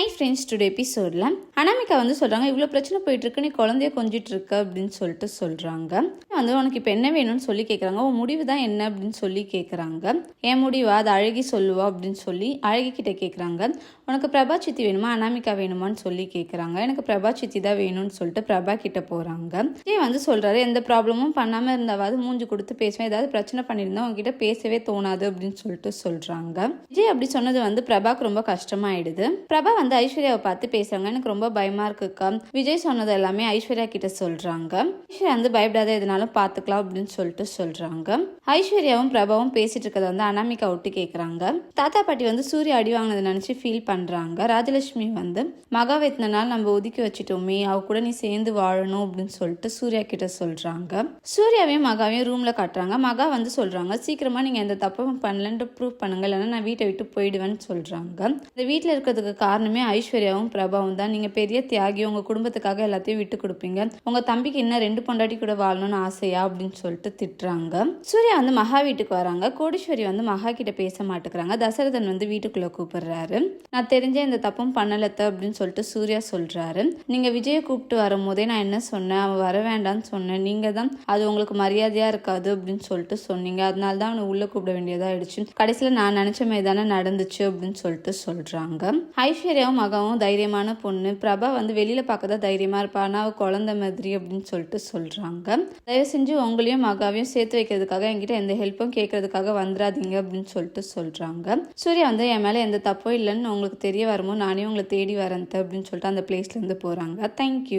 Hi friends today எபிசோடில் அனாமிகா வந்து சொல்கிறாங்க இவ்வளோ பிரச்சனை போயிட்டு இருக்கு நீ குழந்தைய கொஞ்சிட்டு இருக்க அப்படின்னு சொல்லிட்டு சொல்கிறாங்க வந்து உனக்கு இப்போ என்ன வேணும்னு சொல்லி கேட்குறாங்க உன் முடிவு தான் என்ன? அப்படின்னு சொல்லி கேட்குறாங்க என் முடிவா? அது அழகி சொல்லுவா? அப்படின்னு சொல்லி அழகி கிட்ட கேட்குறாங்க உனக்கு பிரபா சித்தி வேணுமா? அனாமிகா வேணுமான்னு சொல்லி கேட்குறாங்க எனக்கு பிரபா சித்தி தான் வேணும்னு சொல்லிட்டு பிரபா கிட்ட போகிறாங்க ஜெய் வந்து சொல்கிறாரு எந்த ப்ராப்ளமும் பண்ணாமல் இருந்தாவது மூஞ்சி கொடுத்து பேசுவேன். ஏதாவது பிரச்சனை பண்ணியிருந்தா உங்ககிட்ட பேசவே தோணாது அப்படின்னு சொல்லிட்டு சொல்கிறாங்க விஜய் அப்படி சொன்னது வந்து பிரபாக்கு ரொம்ப கஷ்டமாயிடுது. பிரபா வந்து ஐஸ்வர்யாவை பார்த்து பேசுறாங்க. எனக்கு ரொம்ப பயமா இருக்குக்கா. விஜய் சொன்னது எல்லாமே ஐஸ்வர்யா கிட்ட சொல்றாங்க. ஐஸ்வர்யா வந்து பயப்படாத எதுனாலும் பார்த்துக்கலாம் அப்படின்னு சொல்லிட்டு சொல்றாங்க. ஐஸ்வர்யாவும் பிரபாவும் பேசிட்டு இருக்கிறத வந்து அனாமிகா விட்டு கேட்குறாங்க தாத்தா பாட்டி வந்து சூரிய அடி வாங்கினதை நினச்சி ஃபீல் பண்றாங்க. ராஜலட்சுமி வந்து மகாவை இத்தனை நாள் நம்ம ஒதுக்கி வச்சிட்டோமே அவ கூட நீ சேர்ந்து வாழணும் அப்படின்னு சொல்லிட்டு சூர்யா கிட்ட சொல்றாங்க. சூர்யாவையும் மகாவையும் ரூம்ல காட்டுறாங்க. மகா வந்து சொல்றாங்க சீக்கிரமா நீங்க எந்த தப்பும் பண்ணலன்ட்டு ப்ரூவ் பண்ணுங்க. இல்லைன்னா நான் வீட்டை விட்டு போயிடுவேன்னு சொல்றாங்க. இந்த வீட்டில் இருக்கிறதுக்கு காரணமே ஐஸ்வர்யாவும் பிரபாவும் தான். நீங்க பெரிய தியாகி உங்க குடும்பத்துக்காக எல்லாத்தையும் விட்டு கொடுப்பீங்க. உங்க தம்பிக்கு இன்னும் ரெண்டு பொண்டாட்டி கூட வாழணும்னு ஆசையா? அப்படின்னு சொல்லிட்டு திட்டுறாங்க. சூர்யா வந்து மகா வீட்டுக்கு வராங்க. கோடீஸ்வரி வந்து மகா கிட்ட பேச மாட்டேங்கிறாங்க. தசரதன் வந்து வீட்டுக்குள்ள கூப்பிடுறாரு. நான் தெரிஞ்ச இந்த தப்பும் பண்ணலத்த அப்படின்னு சொல்லிட்டு சூர்யா சொல்றாரு. நீங்க விஜயை கூப்பிட்டு வரும்போதே நான் என்ன சொன்னேன்? அவன் வர வேண்டாம்னு சொன்னேன். நீங்க தான் அது உங்களுக்கு மரியாதையா இருக்காது அப்படின்னு சொல்லிட்டு சொன்னீங்க. அதனால தான் அவனை உள்ள கூப்பிட வேண்டியதா ஆயிடுச்சு. கடைசியில நான் நினைச்ச மாதிரி தானே நடந்துச்சு அப்படின்னு சொல்லிட்டு சொல்றாங்க. சூர்யாவும் மகாவும் தைரியமான பொண்ணு. பிரபா வந்து வெளியில பார்க்க தான் தைரியமா இருப்பா. ஆனா அவ குழந்தை மாதிரி அப்படின்னு சொல்லிட்டு சொல்றாங்க. தயவு செஞ்சு உங்களையும் மகாவையும் சேர்த்து வைக்கிறதுக்காக என்கிட்ட எந்த ஹெல்ப்பும் கேட்கறதுக்காக வந்துடாதீங்க அப்படின்னு சொல்லிட்டு சொல்றாங்க. சூர்யா வந்து என் மேல எந்த தப்பும் இல்லைன்னு உங்களுக்கு தெரிய வருமோ நானே உங்களை தேடி வரேன் அப்படின்னு சொல்லிட்டு அந்த பிளேஸ்ல இருந்து போறாங்க. தேங்க்யூ